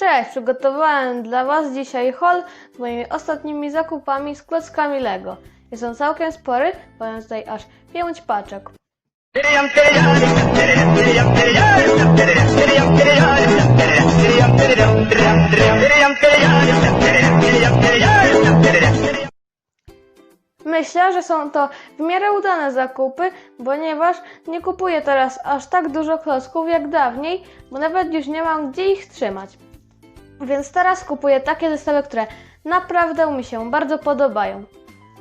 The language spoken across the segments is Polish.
Cześć, przygotowałem dla Was dzisiaj haul z moimi ostatnimi zakupami z klockami Lego. Jest on całkiem spory, bo mam tutaj aż 5 paczek. Myślę, że są to w miarę udane zakupy, ponieważ nie kupuję teraz aż tak dużo klocków jak dawniej, bo nawet już nie mam gdzie ich trzymać. Więc teraz kupuję takie zestawy, które naprawdę mi się bardzo podobają.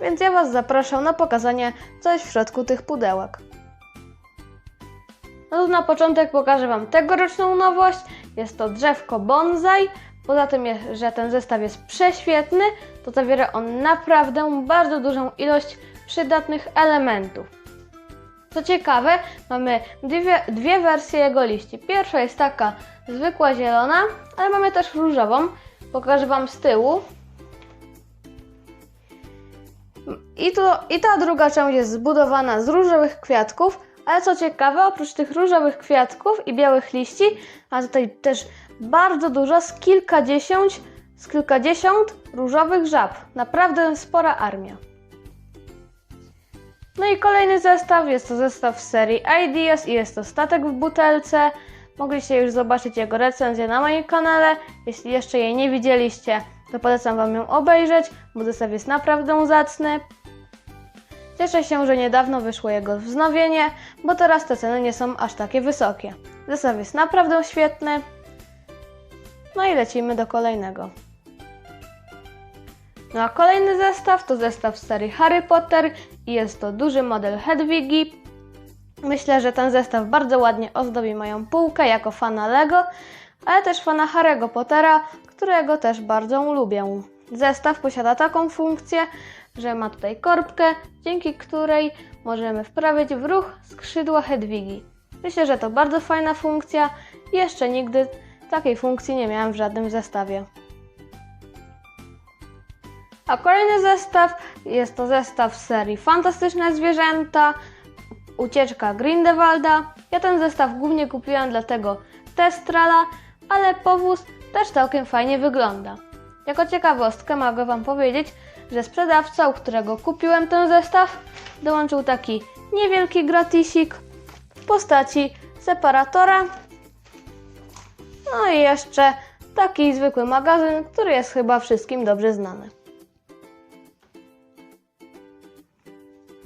Więc ja Was zapraszam na pokazanie coś w środku tych pudełek. No to na początek pokażę Wam tegoroczną nowość. Jest to drzewko bonsai. Poza tym, że ten zestaw jest prześwietny, to zawiera on naprawdę bardzo dużą ilość przydatnych elementów. Co ciekawe, mamy dwie, dwie wersje jego liści. Pierwsza jest taka zwykła zielona, ale mamy też różową. Pokażę Wam z tyłu. I, to, I ta druga część jest zbudowana z różowych kwiatków, ale co ciekawe, oprócz tych różowych kwiatków i białych liści, ma tutaj też bardzo dużo, z kilkadziesiąt, z kilkadziesiąt różowych żab. Naprawdę spora armia. No i kolejny zestaw, jest to zestaw z serii Ideas i jest to statek w butelce. Mogliście już zobaczyć jego recenzję na moim kanale. Jeśli jeszcze jej nie widzieliście, to polecam Wam ją obejrzeć, bo zestaw jest naprawdę zacny. Cieszę się, że niedawno wyszło jego wznowienie, bo teraz te ceny nie są aż takie wysokie. Zestaw jest naprawdę świetny. No i lecimy do kolejnego. No a kolejny zestaw to zestaw serii Harry Potter i jest to duży model Hedwigi. Myślę, że ten zestaw bardzo ładnie ozdobi moją półkę jako fana Lego, ale też fana Harry'ego Pottera, którego też bardzo lubię. Zestaw posiada taką funkcję, że ma tutaj korbkę, dzięki której możemy wprawić w ruch skrzydła Hedwigi. Myślę, że to bardzo fajna funkcja i jeszcze nigdy takiej funkcji nie miałem w żadnym zestawie. A kolejny zestaw jest to zestaw z serii Fantastyczne Zwierzęta, Ucieczka Grindelwalda. Ja ten zestaw głównie kupiłam dla tego Testrala, ale powóz też całkiem fajnie wygląda. Jako ciekawostkę mogę Wam powiedzieć, że sprzedawca, u którego kupiłem ten zestaw, dołączył taki niewielki gratisik w postaci separatora. No i jeszcze taki zwykły magazyn, który jest chyba wszystkim dobrze znany.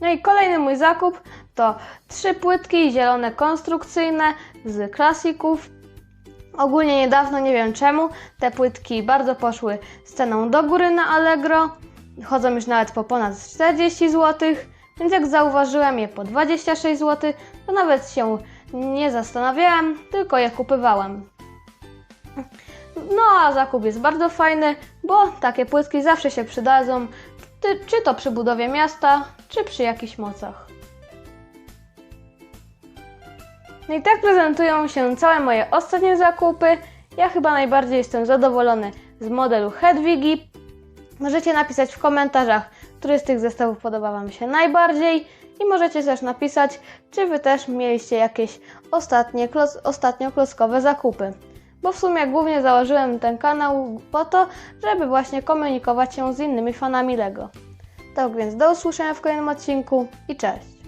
No i kolejny mój zakup to trzy płytki zielone konstrukcyjne z klasików. Ogólnie niedawno, nie wiem czemu, te płytki bardzo poszły z ceną do góry na Allegro. Chodzą już nawet po ponad 40 zł, więc jak zauważyłem je po 26 zł, to nawet się nie zastanawiałem, tylko je kupywałem. No a zakup jest bardzo fajny, bo takie płytki zawsze się przydadzą, ty- czy to przy budowie miasta, czy przy jakichś mocach. No i tak prezentują się całe moje ostatnie zakupy. Ja chyba najbardziej jestem zadowolony z modelu Hedwigi. Możecie napisać w komentarzach, który z tych zestawów podoba Wam się najbardziej i możecie też napisać, czy Wy też mieliście jakieś ostatnie, klos, ostatnio klockowe zakupy. Bo w sumie głównie założyłem ten kanał po to, żeby właśnie komunikować się z innymi fanami LEGO. Tak więc do usłyszenia w kolejnym odcinku i cześć!